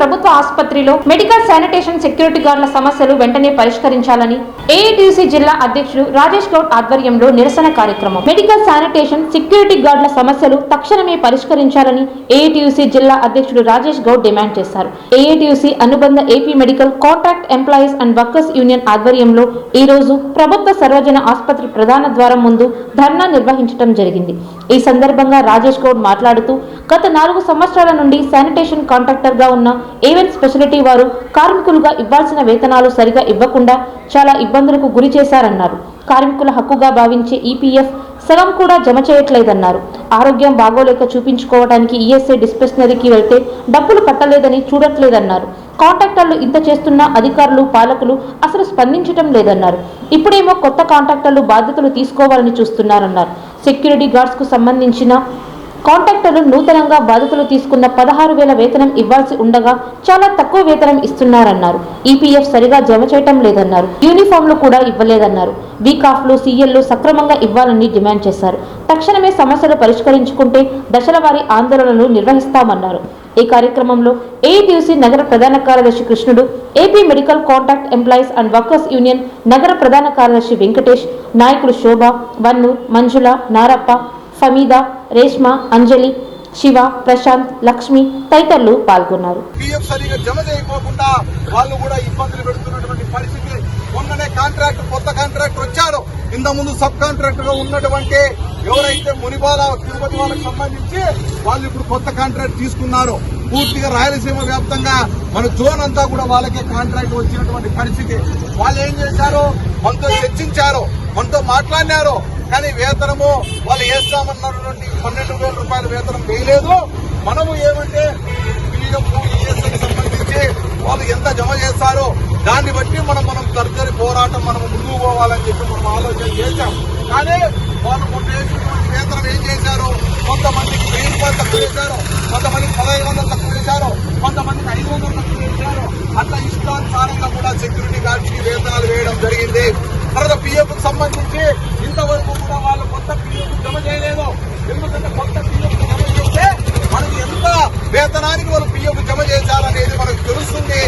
ప్రభుత్వ ఆసుపత్రిలో medical sanitation security గార్డుల సమస్యలు వెంటనే పరిష్కరించాలని ఏఐటీసీ జిల్లా అధ్యక్షుడు రాజేష్ గౌడ్ ఆధ్వర్యంలో నిరసన కార్యక్రమం. మెడికల్ శానిటేషన్ సెక్యూరిటీ గార్డుల సమస్యలు తక్షణమే పరిష్కరించాలని ఏఐటీయూసీ జిల్లా అధ్యక్షుడు రాజేష్ గౌడ్ డిమాండ్ చేశారు. ఏఐటీయూసీ అనుబంధ AP medical contract employees and workers union ఆధ్వర్యంలో ఈ రోజు ప్రభుత్వ సర్వజన ఆసుపత్రి ప్రధాన ద్వారం ముందు ధర్నా నిర్వహించడం జరిగింది. ఈ సందర్భంగా రాజేష్ గౌడ్ మాట్లాడుతూ గత నాలుగు సంవత్సరాల నుండి శానిటేషన్ కాంట్రాక్టర్గా ఉన్న ఈవెంట్ స్పెషాలిటీ వారు కార్మికులుగా ఇవ్వాల్సిన వేతనాలు సరిగా ఇవ్వకుండా చాలా ఇబ్బందులకు గురి చేశారన్నారు. కార్మికుల హక్కుగా భావించే ఈపీఎఫ్ సగం కూడా జమ చేయట్లేదన్నారు. ఆరోగ్యం బాగోలేక చూపించుకోవడానికి ఈఎస్ఐ డిస్పెషనరీకి వెళ్తే డబ్బులు కట్టలేదని చూడట్లేదన్నారు. కాంట్రాక్టర్లు ఇంత చేస్తున్నా అధికారులు పాలకులు అసలు స్పందించటం లేదన్నారు. ఇప్పుడేమో కొత్త కాంట్రాక్టర్లు బాధ్యతలు తీసుకోవాలని చూస్తున్నారన్నారు. సెక్యూరిటీ గార్డ్స్కు సంబంధించిన కాంట్రాక్టర్లు నూతనంగా బాధితులు తీసుకున్న పదహారు వేల వేతనం ఇవ్వాల్సి ఉండగా చాలా తక్కువ వేతనం ఇస్తున్నారన్నారు. ఈపీఎఫ్ సరిగా జమ చేయటం లేదన్నారు. యూనిఫామ్లు కూడా ఇవ్వలేదన్నారు. వీకాఫ్లు సీఎల్లు సక్రమంగా ఇవ్వాలని డిమాండ్ చేశారు. తక్షణమే సమస్యలు పరిష్కరించుకుంటే దశల వారి ఆందోళనలు నిర్వహిస్తామన్నారు. ఈ కార్యక్రమంలో ఏటీసీ నగర ప్రధాన కార్యదర్శి Krishnudu AP medical contract employees and workers union నగర ప్రధాన కార్యదర్శి వెంకటేష్ నాయకులు శోభ వన్నూర్ మంజుల నారప్ప ఫమీదా రేష్మ అంజలి శివ ప్రశాంత్ లక్ష్మి తదితరులు పాల్గొన్నారు. పిఎఫ్ జమ చేయకోకుండా వాళ్ళు కూడా ఇబ్బందులు పెడుతున్నటువంటి పరిస్థితి. మొన్ననే కాంట్రాక్ట్ కొత్త కాంట్రాక్టర్ వచ్చారు. ఇంత ముందు సబ్ కాంట్రాక్టర్గా ఉన్నటువంటి ఎవరైతే మునిబాల తిరుపతి వాళ్ళకి సంబంధించి వాళ్ళు ఇప్పుడు కొత్త కాంట్రాక్ట్ తీసుకున్నారు. పూర్తిగా రాయలసీమ వ్యాప్తంగా మన జోన్ అంతా కూడా వాళ్ళకే కాంట్రాక్ట్ వచ్చినటువంటి పరిస్థితి. వాళ్ళు ఏం చేశారు? మనతో చర్చించారు మనతో మాట్లాడినారు. కానీ వేతనము వాళ్ళు వేస్తామన్నటువంటి పన్నెండు వేల రూపాయల వేతనం వేయలేదు. మనము ఏమంటే ఈఎస్ఐకి సంబంధించి వాళ్ళు ఎంత జమ చేస్తారో దాన్ని బట్టి మనం మనం తరచరి పోరాటం మనం ముందుకు పోవాలని చెప్పి మనం ఆలోచన చేశాం. కానీ వాళ్ళు కొంత వేసినటువంటి వేతనం ఏం చేశారు కొంతమందికి వెయ్యి రూపాయలు తక్కువ చేశారు కొంతమందికి పదహైదు వందలు తక్కువ చేశారు కొంతమందికి ఐదు వందలు తక్కువ చేశారు అట్లా ఇష్టానుసారంగా కూడా సెక్యూరిటీ గార్డ్స్ వేతనాలు వేయడం జరిగింది. తర్వాత పిఎఫ్ సంబంధించి ఇంతవరకు కూడా వాళ్ళు కొత్త పిఎఫ్ జమ చేయలేదు. ఎందుకంటే కొత్త పిఎఫ్ జమ చేస్తే మనకు ఎంత వేతనానికి వాళ్ళు పిఎఫ్ జమ చేశారనేది మనకు తెలుస్తుంది.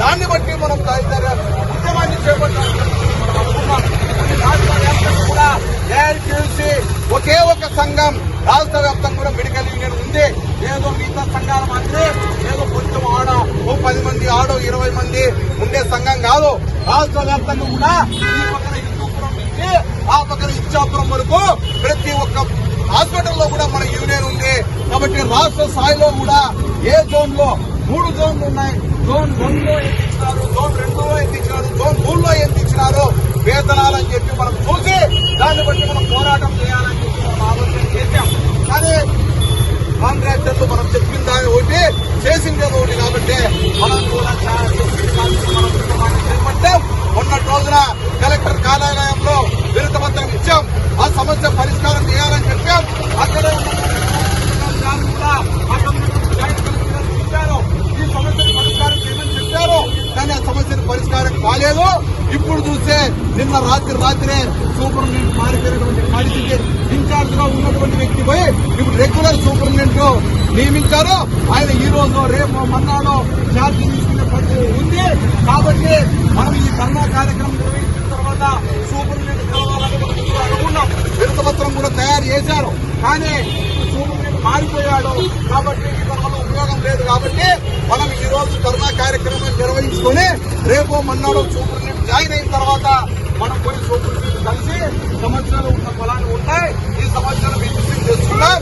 దాన్ని బట్టి మనం తదితర ఉద్యమాన్ని చేపట్టాలని మనం వ్యాప్తంగా కూడా ఏఐటీసీ ఒకే ఒక సంఘం రాష్ట్ర వ్యాప్తంగా కూడా మెడికల్ యూనియన్ ఉంది. ఏదో మిగతా సంఘాలు మాత్రమే ఏదో కొంచెం ఆడ ఓ పది మంది ఆడో ఇరవై మంది ఉండే సంఘం కాదు. రాష్ట్ర వ్యాప్తంగా కూడా ఈ పక్కన హిందూపురం నుంచి ఆ పక్కన ఇచ్చాపురం వరకు ప్రతి ఒక్క హాస్పిటల్లో కూడా మన యూనియన్ ఉంది. కాబట్టి రాష్ట్ర స్థాయిలో కూడా ఏ జోన్లో మూడు జోన్లు ఉన్నాయి? జోన్ వన్లో ఎంత ఇచ్చినారు జోన్ రెండులో ఎంత ఇచ్చినారు జోన్ మూడులో ఎంత ఇచ్చినారు వేతనాలని చెప్పి మనం చూసి దాన్ని బట్టి మనం పోరాటం చేయాలని చెప్పి మనం ఆలోచన చేశాం. కానీ కాంట్రాక్టర్లు మనం చెప్పిన దాన్ని ఒకటి చేసింది ఒకటి కాబట్టి మనం కూడా చా- చెప్పిన దానికి మనం ఉద్యమాన్ని చేపట్టాం మొన్నటి రోజున కలెక్టర్ కార్యాలయంలో వినతపత్రం ఇచ్చాం ఆ సమస్య పరిష్కారం చేయాలని చెప్పాం. అక్కడే అక్కడ ఈ సమస్యను పరిష్కారం చేయమని చెప్పారు. కానీ ఆ సమస్యను పరిష్కారం కాలేదు. ఇప్పుడు చూస్తే నిన్న రాత్రి రాత్రే సూపరింటెండెంట్ మారిపోయినటువంటి పరిస్థితి ఇన్ఛార్జ్గా ఉన్నటువంటి వ్యక్తి పోయి ఇప్పుడు రెగ్యులర్ సూపరింటెండెంట్ నియమించారు. ఆయన ఈ రోజు రేపు మన్నాడు ఛార్జీ తీసుకునే పరిస్థితి ఉంది. కాబట్టి మనం ఈ ధర్నా కార్యక్రమం నిర్వహించిన తర్వాత సూపరింటెండెంట్ తయారు చేశారు. కానీ మారిపోయాడు. కాబట్టి వల్ల ఉపయోగం లేదు. కాబట్టి మనం ఈ రోజు ధర్నా కార్యక్రమం నిర్వహించుకొని రేపు మన్నాడు సూపరింటెండెంట్ జాయిన్ అయిన తర్వాత మనం పోయి సూపరింటెండెంట్ కలిసి సమస్యలు ఉన్న పొలాన్ని ఉంటాయి. ఈ సమస్యలు విజయం చేసుకున్నాం